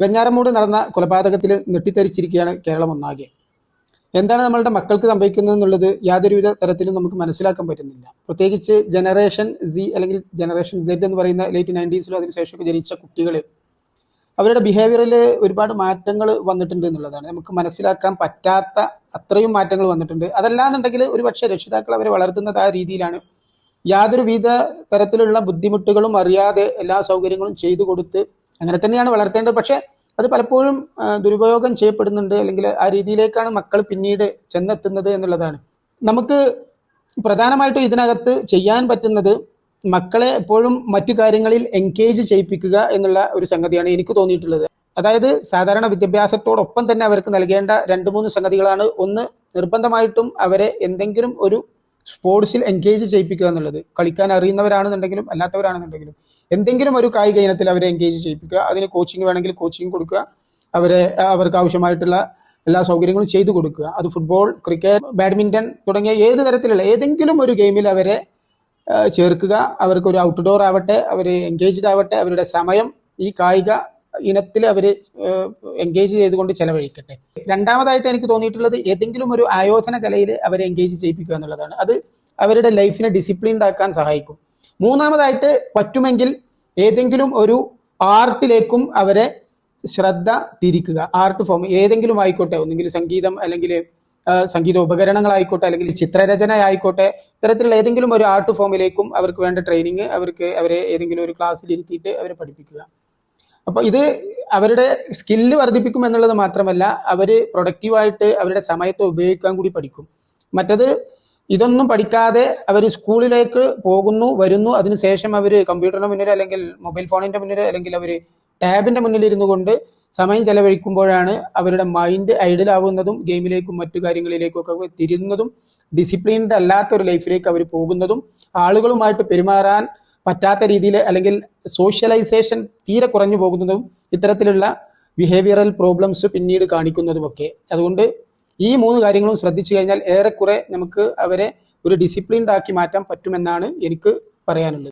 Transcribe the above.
വെഞ്ഞാറമൂട് നടന്ന കൊലപാതകത്തിൽ ഞെട്ടിത്തരിച്ചിരിക്കുകയാണ് കേരളം ഒന്നാകെ. എന്താണ് നമ്മളുടെ മക്കൾക്ക് സംഭവിക്കുന്നത് എന്നുള്ളത് യാതൊരുവിധ തരത്തിലും നമുക്ക് മനസ്സിലാക്കാൻ പറ്റുന്നില്ല. പ്രത്യേകിച്ച് ജനറേഷൻ സി അല്ലെങ്കിൽ ജനറേഷൻ സെഡ് എന്ന് പറയുന്ന ലേറ്റ് നയന്റീസിലും അതിനുശേഷമൊക്കെ ജനിച്ച കുട്ടികൾ അവരുടെ ബിഹേവിയറിൽ ഒരുപാട് മാറ്റങ്ങൾ വന്നിട്ടുണ്ട് എന്നുള്ളതാണ്. നമുക്ക് മനസ്സിലാക്കാൻ പറ്റാത്ത അത്രയും മാറ്റങ്ങൾ വന്നിട്ടുണ്ട്. അതല്ലാന്നുണ്ടെങ്കിൽ ഒരു പക്ഷേ രക്ഷിതാക്കൾ അവരെ വളർത്തുന്നത് ആ രീതിയിലാണ്. യാതൊരുവിധ തരത്തിലുള്ള ബുദ്ധിമുട്ടുകളും അറിയാതെ എല്ലാ സൗകര്യങ്ങളും ചെയ്തു കൊടുത്ത് അങ്ങനെ തന്നെയാണ് വളർത്തേണ്ടത്. പക്ഷേ അത് പലപ്പോഴും ദുരുപയോഗം ചെയ്യപ്പെടുന്നുണ്ട്. അല്ലെങ്കിൽ ആ രീതിയിലേക്കാണ് മക്കൾ പിന്നീട് ചെന്നെത്തുന്നത് എന്നുള്ളതാണ്. നമുക്ക് പ്രധാനമായിട്ടും ഇതിനകത്ത് ചെയ്യാൻ പറ്റുന്നത് മക്കളെ എപ്പോഴും മറ്റു കാര്യങ്ങളിൽ എൻഗേജ് ചെയ്യിപ്പിക്കുക എന്നുള്ള ഒരു സംഗതിയാണ് എനിക്ക് തോന്നിയിട്ടുള്ളത്. അതായത് സാധാരണ വിദ്യാഭ്യാസത്തോടൊപ്പം തന്നെ അവർക്ക് നൽകേണ്ട രണ്ട് മൂന്ന് സംഗതികളാണ്. ഒന്ന് നിർബന്ധമായിട്ടും അവരെ എന്തെങ്കിലും ഒരു സ്പോർട്സിൽ എൻഗേജ് ചെയ്യിപ്പിക്കുക എന്നുള്ളത്. കളിക്കാൻ അറിയുന്നവരാണെന്നുണ്ടെങ്കിലും അല്ലാത്തവരാണെന്നുണ്ടെങ്കിലും എന്തെങ്കിലും ഒരു കായിക ഇനത്തിൽ അവരെ എൻഗേജ് ചെയ്യിപ്പിക്കുക. അതിന് കോച്ചിങ് വേണമെങ്കിൽ കോച്ചിങ് കൊടുക്കുക. അവരെ അവർക്ക് ആവശ്യമായിട്ടുള്ള എല്ലാ സൗകര്യങ്ങളും ചെയ്തു കൊടുക്കുക. അത് ഫുട്ബോൾ ക്രിക്കറ്റ് ബാഡ്മിന്റൺ തുടങ്ങിയ ഏത് തരത്തിലുള്ള ഏതെങ്കിലും ഒരു ഗെയിമിൽ അവരെ ചേർക്കുക. അവർക്ക് ഒരു ഔട്ട്ഡോർ ആവട്ടെ അവർ എൻഗേജ്ഡ് ആവട്ടെ അവരുടെ സമയം ഈ കായിക ഇനത്തിൽ അവർ എൻഗേജ് ചെയ്തുകൊണ്ട് ചെലവഴിക്കട്ടെ. രണ്ടാമതായിട്ട് എനിക്ക് തോന്നിയിട്ടുള്ളത് ഏതെങ്കിലും ഒരു ആയോധന കലയിൽ അവരെ എൻഗേജ് ചെയ്യിപ്പിക്കുക എന്നുള്ളതാണ്. അത് അവരുടെ ലൈഫിനെ ഡിസിപ്ലിൻ ആക്കാൻ സഹായിക്കും. മൂന്നാമതായിട്ട് പറ്റുമെങ്കിൽ ഏതെങ്കിലും ഒരു ആർട്ടിലേക്കും അവരെ ശ്രദ്ധ തിരിക്കുക. ആർട്ട് ഫോം ഏതെങ്കിലും ആയിക്കോട്ടെ ഒന്നെങ്കിൽ സംഗീതം അല്ലെങ്കിൽ സംഗീത ഉപകരണങ്ങളായിക്കോട്ടെ അല്ലെങ്കിൽ ചിത്രരചന ആയിക്കോട്ടെ ഇത്തരത്തിലുള്ള ഏതെങ്കിലും ഒരു ആർട്ട് ഫോമിലേക്കും അവർക്ക് വേണ്ട ട്രെയിനിങ് അവർക്ക് അവരെ ഏതെങ്കിലും ഒരു ക്ലാസ്സിൽ ഇരുത്തിയിട്ട് അവരെ പഠിപ്പിക്കുക. അപ്പോൾ ഇത് അവരുടെ സ്കില്ല് വർദ്ധിപ്പിക്കും എന്നുള്ളത് മാത്രമല്ല അവർ പ്രൊഡക്റ്റീവായിട്ട് അവരുടെ സമയത്തെ ഉപയോഗിക്കാൻ കൂടി പഠിക്കും. മറ്റത് ഇതൊന്നും പഠിക്കാതെ അവർ സ്കൂളിലേക്ക് പോകുന്നു വരുന്നു അതിനുശേഷം അവർ കമ്പ്യൂട്ടറിന് മുന്നിൽ അല്ലെങ്കിൽ മൊബൈൽ ഫോണിന്റെ മുന്നിൽ അല്ലെങ്കിൽ അവർ ടാബിന്റെ മുന്നിൽ ഇരുന്നു കൊണ്ട് സമയം ചെലവഴിക്കുമ്പോഴാണ് അവരുടെ മൈൻഡ് ഐഡിലാവുന്നതും ഗെയിമിലേക്കും മറ്റു കാര്യങ്ങളിലേക്കും ഒക്കെ തിരിയുന്നതും ഡിസിപ്ലിൻഡ് അല്ലാത്ത ഒരു ലൈഫിലേക്ക് അവർ പോകുന്നതും ആളുകളുമായിട്ട് പെരുമാറാൻ പറ്റാത്ത രീതിയിൽ അല്ലെങ്കിൽ സോഷ്യലൈസേഷൻ തീരെ കുറഞ്ഞു പോകുന്നതും ഇത്തരത്തിലുള്ള ബിഹേവിയറൽ പ്രോബ്ലംസ് പിന്നീട് കാണിക്കുന്നതുമൊക്കെ. അതുകൊണ്ട് ഈ മൂന്ന് കാര്യങ്ങളും ശ്രദ്ധിച്ചു കഴിഞ്ഞാൽ ഏറെക്കുറെ നമുക്ക് അവരെ ഒരു ഡിസിപ്ലിൻഡ് ആക്കി മാറ്റാൻ പറ്റുമെന്നാണ് എനിക്ക് പറയാനുള്ളത്.